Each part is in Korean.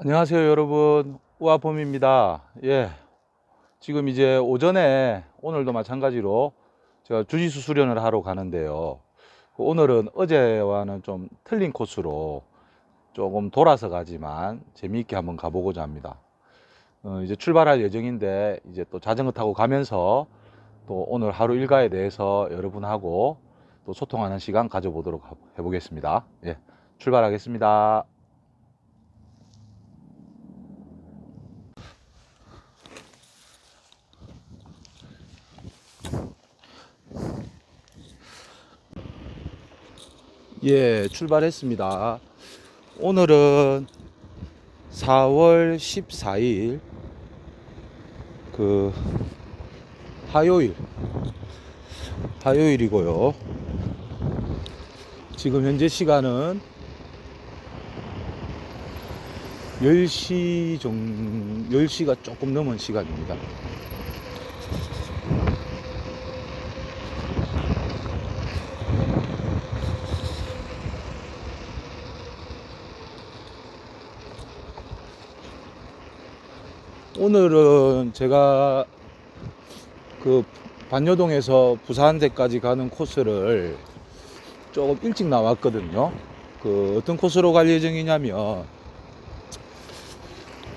안녕하세요 여러분. 우아범입니다. 예. 지금 이제 오전에 오늘도 마찬가지로 제가 주짓수 수련을 하러 가는데요. 그 오늘은 어제와는 좀 틀린 코스로 조금 돌아서 가지만 재미있게 한번 가보고자 합니다. 어, 이제 출발할 예정인데 이제 또 자전거 타고 가면서 또 오늘 하루 일과에 대해서 여러분하고 또 소통하는 시간 가져보도록 하- 해보겠습니다. 예. 출발하겠습니다 예, 출발했습니다. 오늘은 4월 14일 그 화요일 화요일이고요. 지금 현재 시간은 10시 정 10시가 조금 넘은 시간입니다. 오늘은 제가 그 반여동에서 부산대까지 가는 코스를 조금 일찍 나왔거든요. 그 어떤 코스로 갈 예정이냐면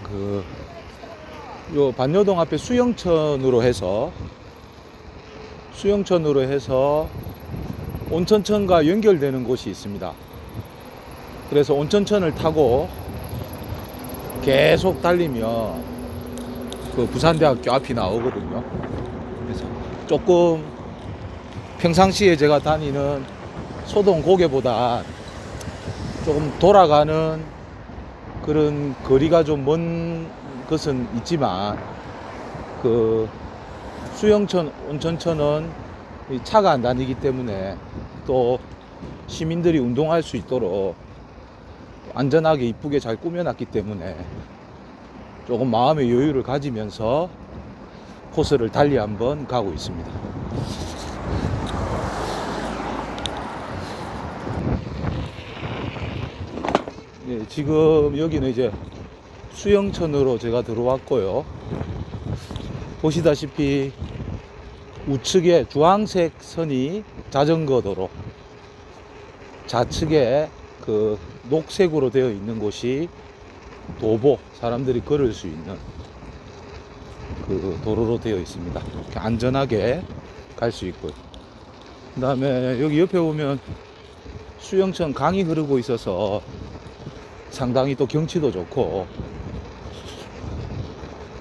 그 요 반여동 앞에 수영천으로 해서 수영천으로 해서 온천천과 연결되는 곳이 있습니다. 그래서 온천천을 타고 계속 달리면 그 부산대학교 앞이 나오거든요. 그래서 조금 평상시에 제가 다니는 소동 고개보다 조금 돌아가는 그런 거리가 좀 먼 것은 있지만 그 수영천, 온천천은 이 차가 안 다니기 때문에 또 시민들이 운동할 수 있도록 안전하게 이쁘게 잘 꾸며놨기 때문에 조금 마음의 여유를 가지면서 코스를 달리 한번 가고 있습니다. 예, 지금 여기는 이제 수영천으로 제가 들어왔고요. 보시다시피 우측에 주황색 선이 자전거 도로, 좌측에 그 녹색으로 되어 있는 곳이 도보 사람들이 걸을 수 있는 그 도로로 되어 있습니다. 이렇게 안전하게 갈 수 있고요. 그 다음에 여기 옆에 보면 수영천 강이 흐르고 있어서 상당히 또 경치도 좋고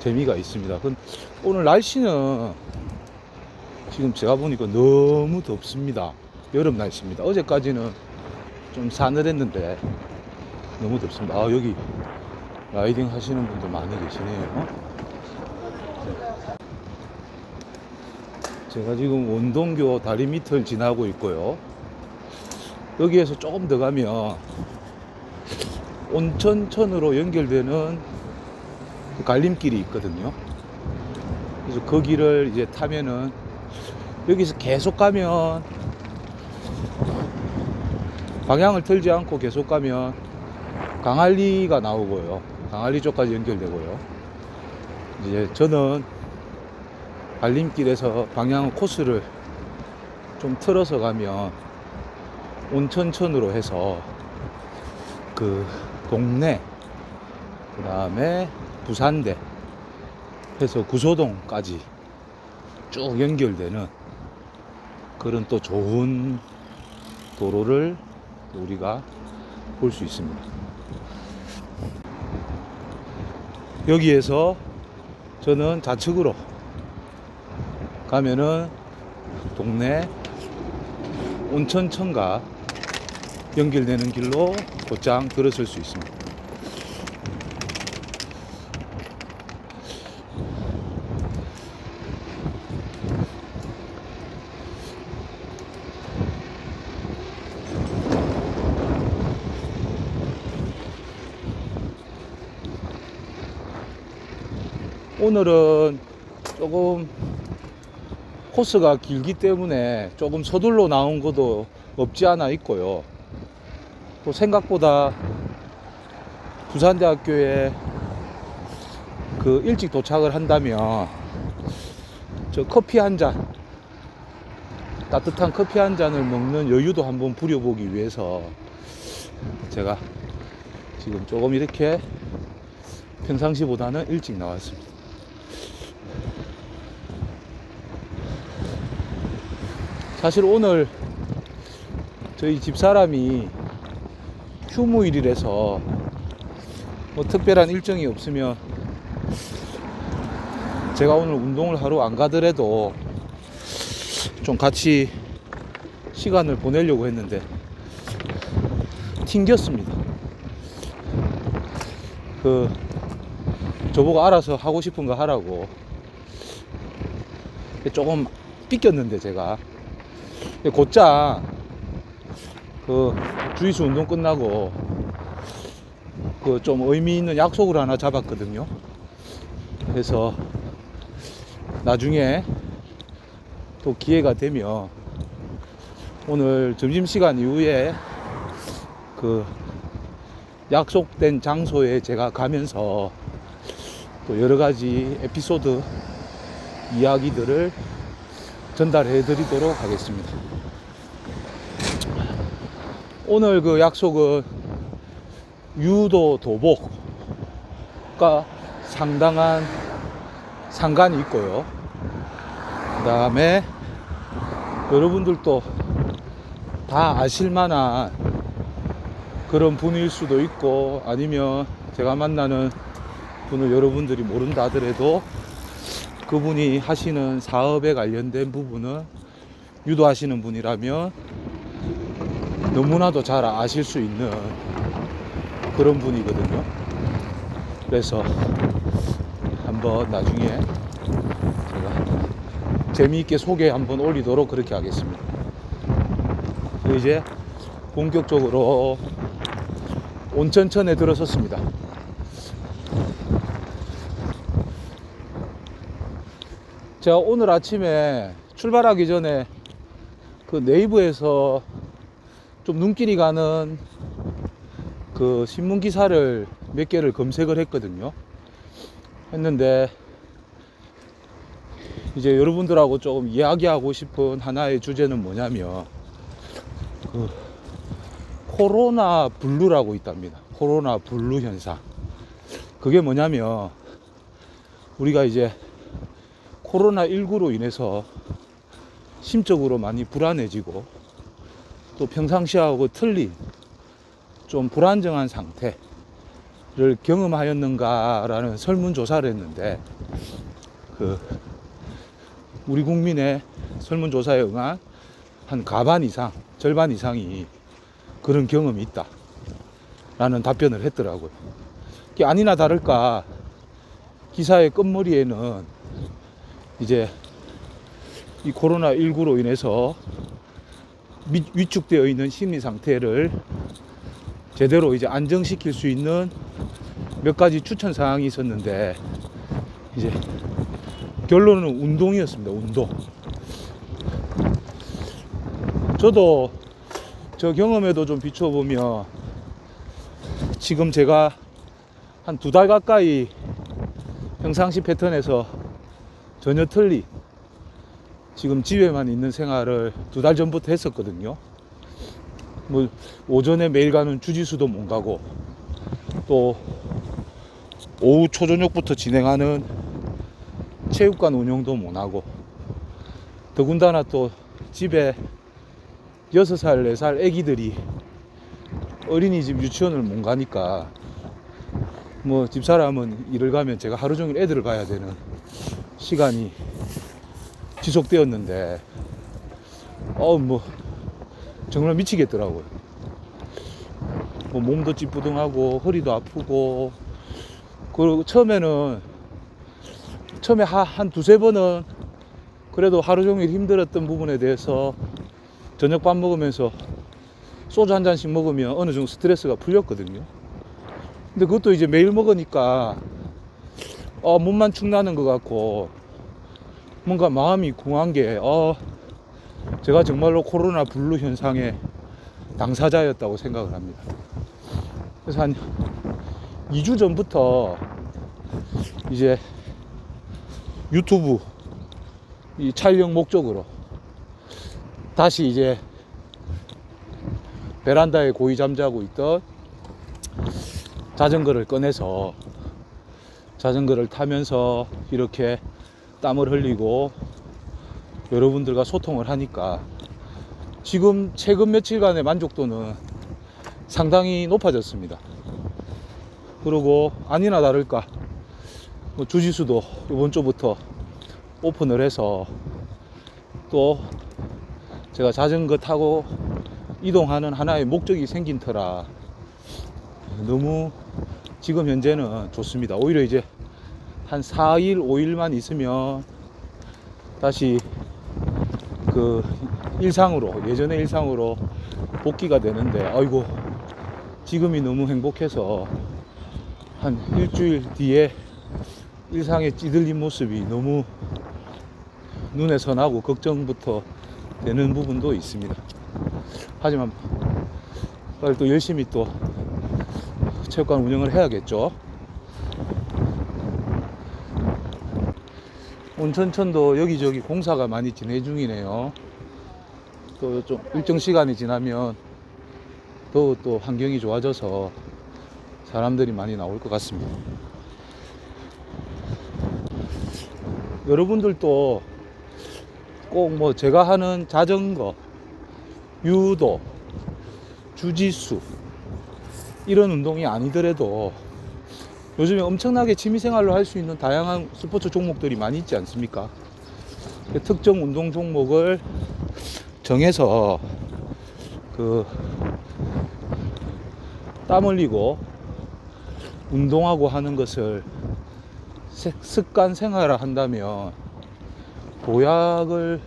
재미가 있습니다. 근 오늘 날씨는 지금 제가 보니까 너무 덥습니다. 여름 날씨입니다. 어제까지는 좀 사늘했는데 너무 덥습니다. 아 여기 라이딩 하시는 분들 많이 계시네요. 제가 지금 원동교 다리 밑을 지나고 있고요. 여기에서 조금 더 가면 온천천으로 연결되는 그 갈림길이 있거든요. 그래서 그 길을 이제 타면은 여기서 계속 가면 방향을 틀지 않고 계속 가면 강할리가 나오고요. 강할리 쪽까지 연결되고요. 이제 저는 갈림길에서 방향 코스를 좀 틀어서 가면 온천천으로 해서 그 동네 그 다음에 부산대 해서 구소동까지 쭉 연결되는 그런 또 좋은 도로를 우리가 볼 수 있습니다. 여기에서 저는 좌측으로 가면은 동네 온천천과 연결되는 길로 곧장 들어설 수 있습니다. 오늘은 조금 코스가 길기 때문에 조금 서둘러 나온 것도 없지 않아 있고요. 또 생각보다 부산대학교에 그 일찍 도착을 한다면 저 커피 한 잔, 따뜻한 커피 한 잔을 먹는 여유도 한번 부려보기 위해서 제가 지금 조금 이렇게 평상시보다는 일찍 나왔습니다. 사실 오늘 저희 집사람이 휴무일이라서 뭐 특별한 일정이 없으면 제가 오늘 운동을 하러 안 가더라도 좀 같이 시간을 보내려고 했는데 튕겼습니다. 그 저보고 알아서 하고 싶은 거 하라고 조금 삐꼈는데 제가 곧장 그 주이수 운동 끝나고 그 좀 의미 있는 약속을 하나 잡았거든요. 그래서 나중에 또 기회가 되면 오늘 점심시간 이후에 그 약속된 장소에 제가 가면서 또 여러 가지 에피소드 이야기들을 전달해 드리도록 하겠습니다. 오늘 그 약속은 유도 도복과 상당한 상관이 있고요. 그 다음에 여러분들도 다 아실 만한 그런 분일 수도 있고 아니면 제가 만나는 분을 여러분들이 모른다 하더라도 그분이 하시는 사업에 관련된 부분은 유도하시는 분이라면 너무나도 잘 아실 수 있는 그런 분이거든요. 그래서 한번 나중에 제가 재미있게 소개 한번 올리도록 그렇게 하겠습니다. 이제 본격적으로 온천천에 들어섰습니다. 제가 오늘 아침에 출발하기 전에 그 네이버에서 좀 눈길이 가는 그 신문 기사를 몇 개를 검색을 했거든요. 했는데 이제 여러분들하고 조금 이야기하고 싶은 하나의 주제는 뭐냐면 그 코로나 블루라고 있답니다. 코로나 블루 현상. 그게 뭐냐면 우리가 이제 코로나 19로 인해서 심적으로 많이 불안해지고 또 평상시하고 틀린 좀 불안정한 상태를 경험하였는가라는 설문조사를 했는데 그 우리 국민의 설문조사에 응한 한 가반 이상, 절반 이상이 그런 경험이 있다. 라는 답변을 했더라고요. 아니나 다를까 기사의 끝머리에는 이제 이 코로나19로 인해서 미- 위축되어 있는 심리 상태를 제대로 이제 안정시킬 수 있는 몇 가지 추천 사항이 있었는데 이제 결론은 운동이었습니다. 운동. 저도 저 경험에도 좀 비춰보면 지금 제가 한 두 달 가까이 평상시 패턴에서 전혀 틀린 지금 집에만 있는 생활을 두 달 전부터 했었거든요. 뭐 오전에 매일 가는 주지수도 못 가고 또 오후 초저녁부터 진행하는 체육관 운영도 못 하고 더군다나 또 집에 6살, 4살 애기들이 어린이집 유치원을 못 가니까 뭐 집사람은 일을 가면 제가 하루 종일 애들을 봐야 되는 시간이 지속되었는데 어 뭐 정말 미치겠더라고요. 뭐 몸도 찌뿌둥하고 허리도 아프고 그리고 처음에는 처음에 하- 한 두세 번은 그래도 하루 종일 힘들었던 부분에 대해서 저녁 밥 먹으면서 소주 한 잔씩 먹으면 어느 정도 스트레스가 풀렸거든요. 근데 그것도 이제 매일 먹으니까 어, 몸만 축나는 것 같고 뭔가 마음이 궁한 게 어, 제가 정말로 코로나 블루 현상의 당사자였다고 생각을 합니다. 그래서 한 2주 전부터 이제 유튜브 이 촬영 목적으로 다시 이제 베란다에 고이 잠자고 있던 자전거를 꺼내서 자전거를 타면서 이렇게 땀을 흘리고 여러분들과 소통을 하니까 지금 최근 며칠간의 만족도는 상당히 높아졌습니다. 그리고 아니나 다를까 뭐 주지수도 이번 주부터 오픈을 해서 또 제가 자전거 타고 이동하는 하나의 목적이 생긴 터라 너무 지금 현재는 좋습니다. 오히려 이제 한 4일, 5일만 있으면 다시 그 일상으로, 예전의 일상으로 복귀가 되는데, 아이고, 지금이 너무 행복해서 한 일주일 뒤에 일상에 찌들린 모습이 너무 눈에 선하고 걱정부터 되는 부분도 있습니다. 하지만 또 열심히 또 체육관 운영을 해야겠죠. 온천천도 여기저기 공사가 많이 진행 중이네요. 또 좀 일정 시간이 지나면 더또 환경이 좋아져서 사람들이 많이 나올 것 같습니다. 여러분들도 꼭 뭐 제가 하는 자전거, 유도, 주짓수 이런 운동이 아니더라도 요즘에 엄청나게 취미생활로 할 수 있는 다양한 스포츠 종목들이 많이 있지 않습니까? 그 특정 운동 종목을 정해서 그 땀 흘리고 운동하고 하는 것을 세- 습관 생활화 한다면 보약을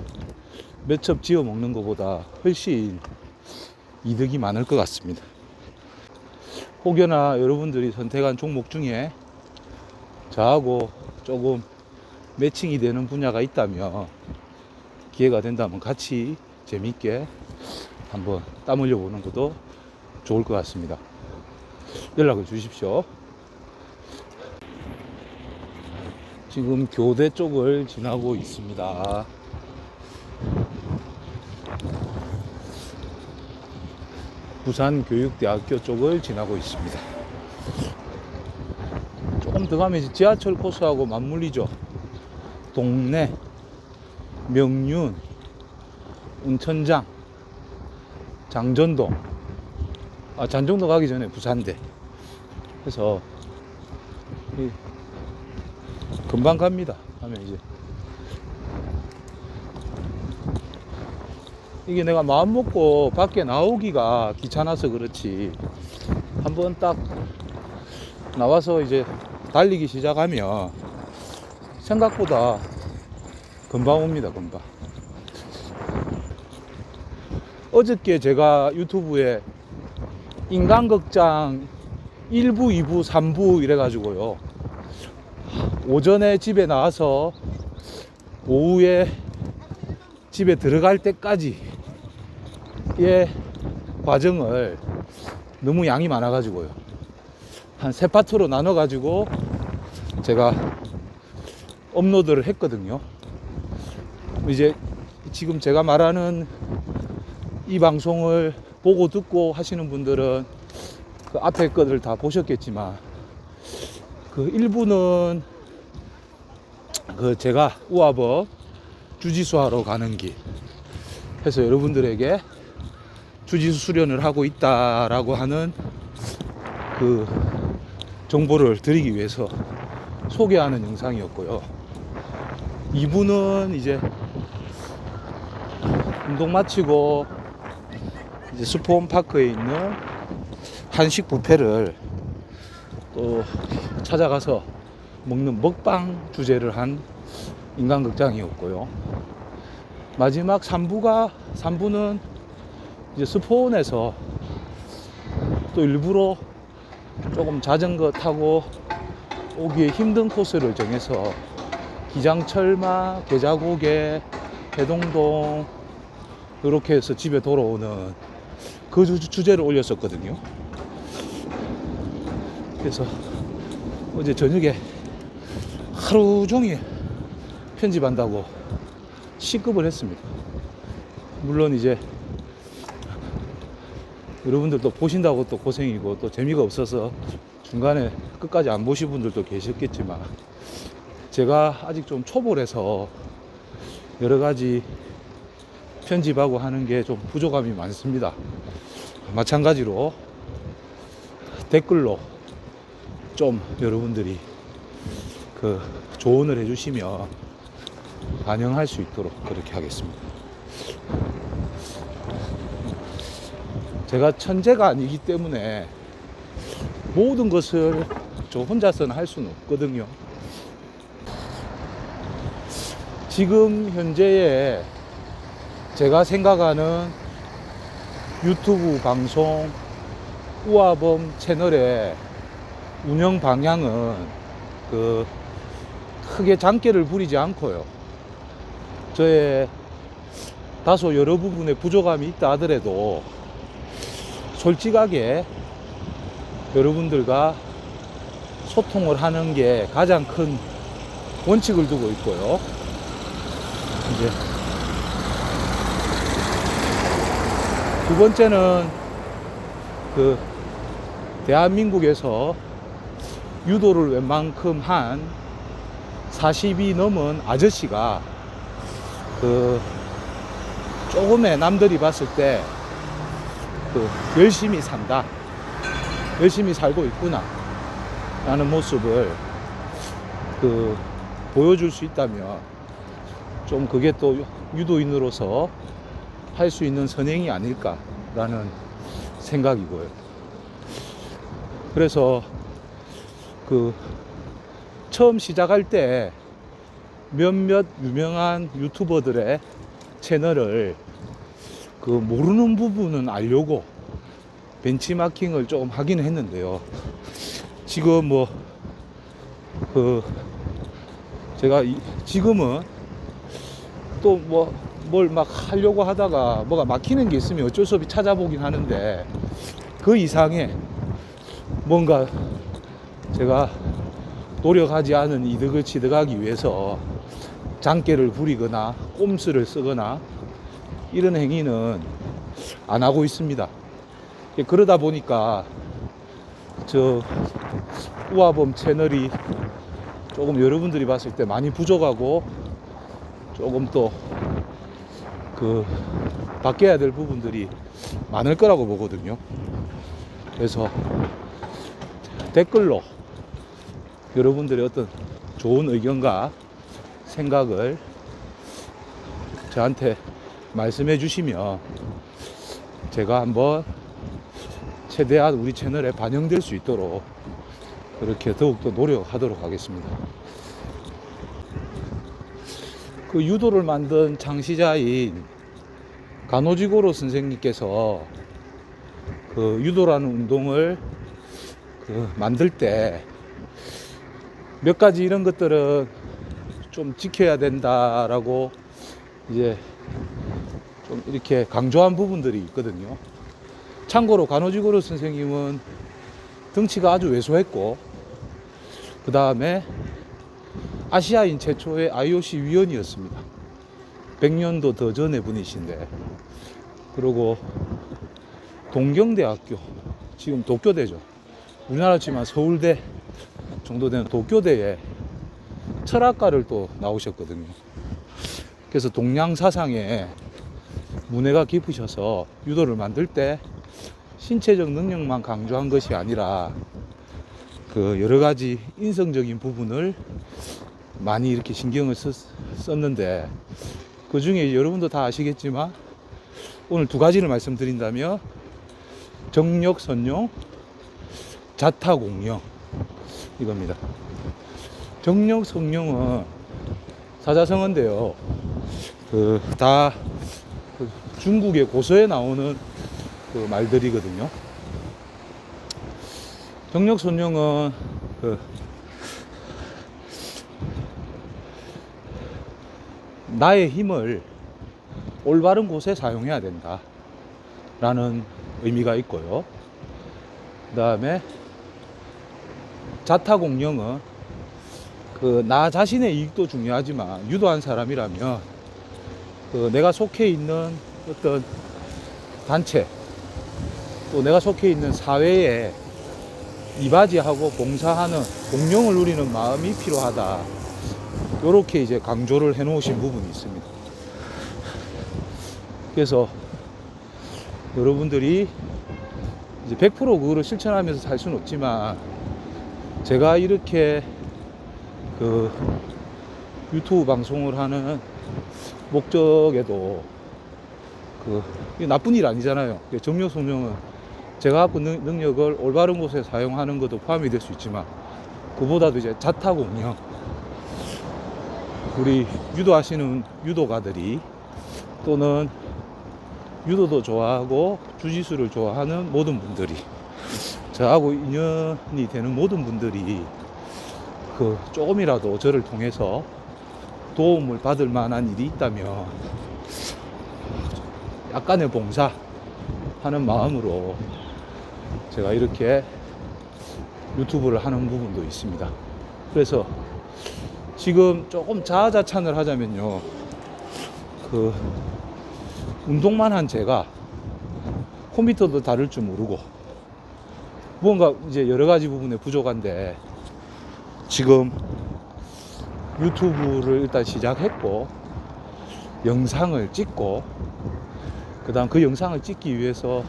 몇 첩 지어 먹는 것보다 훨씬 이득이 많을 것 같습니다. 혹여나 여러분들이 선택한 종목 중에 저하고 조금 매칭이 되는 분야가 있다면 기회가 된다면 같이 재밌게 한번 땀 흘려 보는 것도 좋을 것 같습니다. 연락을 주십시오. 지금 교대 쪽을 지나고 있습니다. 부산교육대학교 쪽을 지나고 있습니다. 조금 더 가면 지하철 코스하고 맞물리죠. 동네, 명륜, 운천장, 장전동. 아, 장전도 가기 전에 부산대. 그래서 이 금방 갑니다. 하면 이제 이게 내가 마음 먹고 밖에 나오기가 귀찮아서 그렇지. 한번 딱 나와서 이제 달리기 시작하면 생각보다 금방 옵니다 금방. 어저께 제가 유튜브에 인간극장 1부 2부 3부 이래 가지고요. 오전에 집에 나와서 오후에 집에 들어갈 때까지 의 과정을 너무 양이 많아가지고요. 한 세 파트로 나눠가지고 제가 업로드를 했거든요. 이제 지금 제가 말하는 이 방송을 보고 듣고 하시는 분들은 그 앞에 것을 다 보셨겠지만 그 일부는 그 제가 우아법 주지수 하러 가는 길 해서 여러분들에게 주지수 수련을 하고 있다라고 하는 그 정보를 드리기 위해서 소개하는 영상이었고요. 이분은 이제 운동 마치고 이제 스포원 파크에 있는 한식 뷔페를 또 찾아가서 먹는 먹방 주제를 한 인간극장이었고요. 마지막 3부가 3부는 이제 스포원에서 또 일부러 조금 자전거 타고 오기에 힘든 코스를 정해서 기장철마, 계자고개, 해동동 이렇게 해서 집에 돌아오는 그 주- 주제를 올렸었거든요. 그래서 어제 저녁에 하루 종일 편집한다고 시급을 했습니다. 물론 이제 여러분들도 보신다고 또 고생이고 또 재미가 없어서 중간에 끝까지 안 보신 분들도 계셨겠지만 제가 아직 좀 초보라서 여러 가지 편집하고 하는 게 좀 부족함이 많습니다. 마찬가지로 댓글로 좀 여러분들이 그 조언을 해주시면 반영할 수 있도록 그렇게 하겠습니다. 제가 천재가 아니기 때문에 모든 것을 저 혼자서는 할 수는 없거든요. 지금 현재의 제가 생각하는 유튜브 방송 우아범 채널의 운영 방향은 그 크게 장기를 부리지 않고요. 저의 다소 여러 부분에 부족함이 있다 하더라도 솔직하게 여러분들과 소통을 하는 게 가장 큰 원칙을 두고 있고요. 이제 두 번째는 그 대한민국에서 유도를 웬만큼 한 40이 넘은 아저씨가 그 조금의 남들이 봤을 때 그 열심히 산다. 열심히 살고 있구나. 라는 모습을 그 보여줄 수 있다면 좀 그게 또 유도인으로서 할 수 있는 선행이 아닐까라는 생각이고요. 그래서 그 처음 시작할 때 몇몇 유명한 유튜버들의 채널을 그 모르는 부분은 알려고 벤치마킹을 조금 하긴 했는데요. 지금 뭐 그 제가 이- 지금은 또 뭐 뭘 막 하려고 하다가 뭐가 막히는 게 있으면 어쩔 수 없이 찾아보긴 하는데 그 이상의 뭔가 제가 노력하지 않은 이득을 취득하기 위해서 장깨를 부리거나 꼼수를 쓰거나 이런 행위는 안 하고 있습니다. 그러다 보니까 저 우아범 채널이 조금 여러분들이 봤을 때 많이 부족하고 조금 또 그 바뀌어야 될 부분들이 많을 거라고 보거든요. 그래서 댓글로 여러분들의 어떤 좋은 의견과 생각을 저한테 말씀해 주시면 제가 한번 최대한 우리 채널에 반영될 수 있도록 그렇게 더욱더 노력하도록 하겠습니다. 그 유도를 만든 창시자인 간호지고로 선생님께서 그 유도라는 운동을 그 만들 때 몇 가지 이런 것들은 좀 지켜야 된다라고 이제 좀 이렇게 강조한 부분들이 있거든요. 참고로 간호지고로 선생님은 덩치가 아주 왜소했고 그 다음에 아시아인 최초의 IOC 위원이었습니다. 100년도 더 전의 분이신데 그리고 동경대학교 지금 도쿄대죠. 우리나라 치면 서울대 정도 되는 도쿄대에 철학과를 또 나오셨거든요. 그래서 동양 사상에 문해가 깊으셔서 유도를 만들 때 신체적 능력만 강조한 것이 아니라 그 여러 가지 인성적인 부분을 많이 이렇게 신경을 썼, 썼는데 그 중에 여러분도 다 아시겠지만 오늘 두 가지를 말씀드린다면 정력 선용, 자타 공영 이겁니다. 정력 성령은 사자성어인데요. 그다 그 중국의 고서에 나오는 그 말들이거든요. 정력 선용은 그 나의 힘을 올바른 곳에 사용해야 된다. 라는 의미가 있고요. 그 다음에 자타 공령은 그 나 자신의 이익도 중요하지만 유도한 사람이라면 그 내가 속해 있는 어떤 단체 또 내가 속해 있는 사회에 이바지하고 봉사하는 공룡을 누리는 마음이 필요하다. 이렇게 이제 강조를 해 놓으신 부분이 있습니다. 그래서 여러분들이 이제 100% 그거를 실천하면서 살 수는 없지만 제가 이렇게 그 유튜브 방송을 하는 목적에도 그 나쁜 일 아니잖아요. 정력 성령은 제가 갖고 능, 능력을 올바른 곳에 사용하는 것도 포함이 될 수 있지만 그보다도 이제 자타 공령 우리 유도하시는 유도가들이 또는 유도도 좋아하고 주짓수를 좋아하는 모든 분들이 저하고 인연이 되는 모든 분들이 그 조금이라도 저를 통해서 도움을 받을 만한 일이 있다면 약간의 봉사 하는 마음으로 제가 이렇게 유튜브를 하는 부분도 있습니다. 그래서 지금 조금 자아자찬을 하자면요. 그 운동만 한 제가 컴퓨터도 다룰 줄 모르고 뭔가 이제 여러 가지 부분에 부족한데 지금 유튜브를 일단 시작했고 영상을 찍고 그다음 그 영상을 찍기 위해서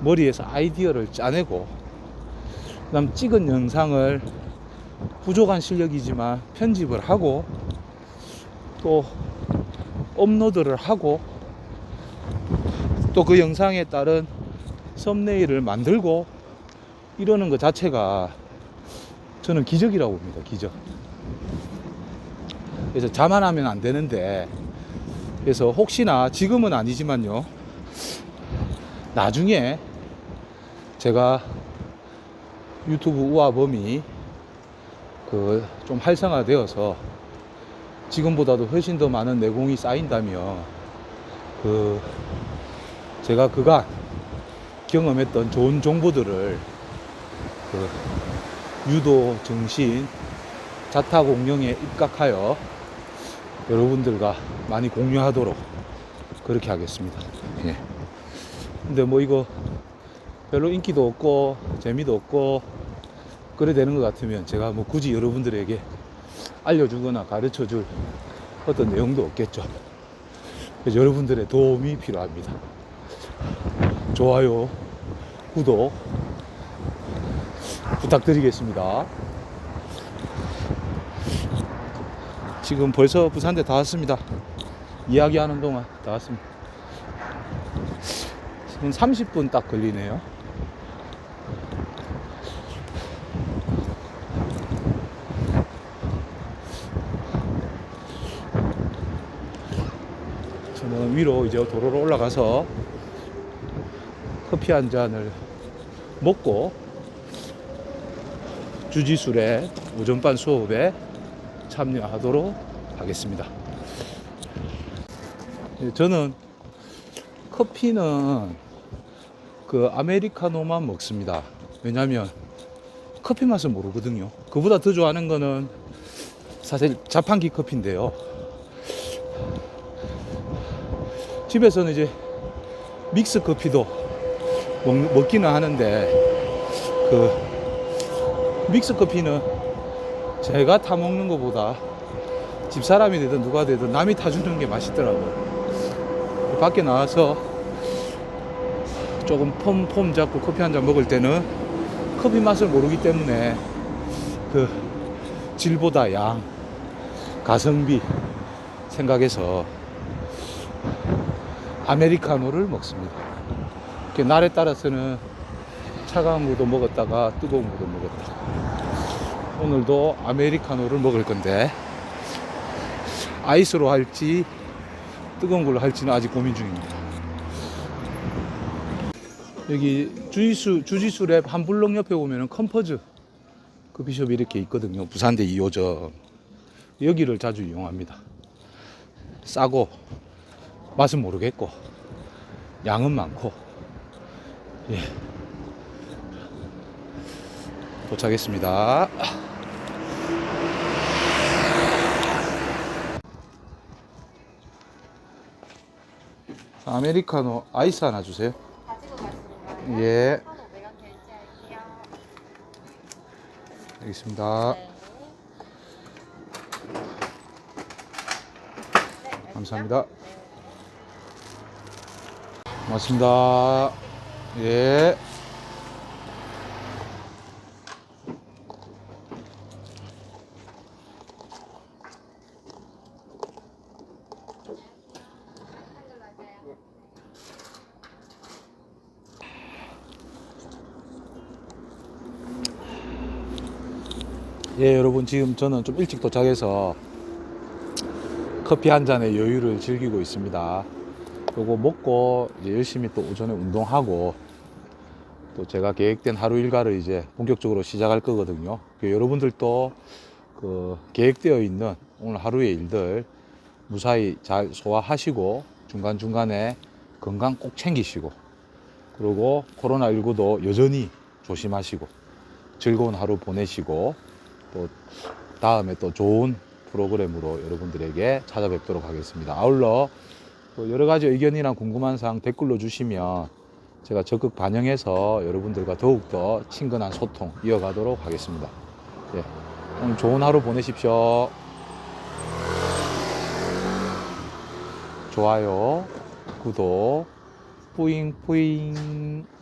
머리에서 아이디어를 짜내고 그다음 찍은 영상을 부족한 실력이지만 편집을 하고 또 업로드를 하고 또 그 영상에 따른 썸네일을 만들고 이러는 것 자체가 저는 기적이라고 봅니다. 기적. 그래서 자만하면 안 되는데 그래서 혹시나 지금은 아니지만요. 나중에 제가 유튜브 우아범이 그 좀 활성화되어서 지금보다도 훨씬 더 많은 내공이 쌓인다면 그 제가 그간 경험했던 좋은 정보들을 그 유도 정신 자타 공령에 입각하여 여러분들과 많이 공유하도록 그렇게 하겠습니다. 예. 근데 뭐 이거 별로 인기도 없고 재미도 없고 그래 되는 것 같으면 제가 뭐 굳이 여러분들에게 알려주거나 가르쳐 줄 어떤 내용도 없겠죠. 그래서 여러분들의 도움이 필요합니다. 좋아요, 구독 부탁드리겠습니다. 지금 벌써 부산대 다 왔습니다. 이야기하는 동안 다 왔습니다. 지금 30분 딱 걸리네요. 저는 위로 이제 도로로 올라가서 커피 한 잔을 먹고 주지술의 오전반 수업에 참여하도록 하겠습니다. 예, 저는 커피는 그 아메리카노만 먹습니다. 왜냐하면 커피 맛을 모르거든요. 그보다 더 좋아하는 거는 사실 자판기 커피인데요. 집에서는 이제 믹스 커피도 먹, 먹기는 하는데 그 믹스 커피는 제가 타 먹는 것보다 집사람이 되든 누가 되든 남이 타주는 게 맛있더라고요. 밖에 나와서 조금 폼 폼 잡고 커피 한 잔 먹을 때는 커피 맛을 모르기 때문에 그 질보다 양, 가성비 생각해서 아메리카노를 먹습니다. 그 날에 따라서는 차가운 것도 먹었다가 뜨거운 것도 먹었다. 오늘도 아메리카노를 먹을 건데 아이스로 할지 뜨거운 걸로 할지는 아직 고민 중입니다. 여기 주지수 주지수 랩 한 블록 옆에 보면은 컴퍼즈 커피숍이 이렇게 있거든요. 부산대 2호점 여기를 자주 이용합니다. 싸고 맛은 모르겠고 양은 많고 예. 도착했습니다. 아메리카노 아이스 하나 주세요. 예, 1,500원 결제할게요. 알겠습니다. 감사합니다. 네. 고맙습니다. 예. 예, 여러분 지금 저는 좀 일찍 도착해서 커피 한 잔의 여유를 즐기고 있습니다. 요거 먹고 열심히 또 오전에 운동하고 또 제가 계획된 하루 일과를 이제 본격적으로 시작할 거거든요. 그 여러분들도 그 계획되어 있는 오늘 하루의 일들 무사히 잘 소화하시고 중간중간에 건강 꼭 챙기시고 그리고 코로나19도 여전히 조심하시고 즐거운 하루 보내시고 또 다음에 또 좋은 프로그램으로 여러분들에게 찾아뵙도록 하겠습니다. 아울러 또 여러 가지 의견이나 궁금한 사항 댓글로 주시면 제가 적극 반영해서 여러분들과 더욱더 친근한 소통 이어가도록 하겠습니다. 예, 오늘 좋은 하루 보내십시오. 좋아요, 구독, 뿌잉 뿌잉.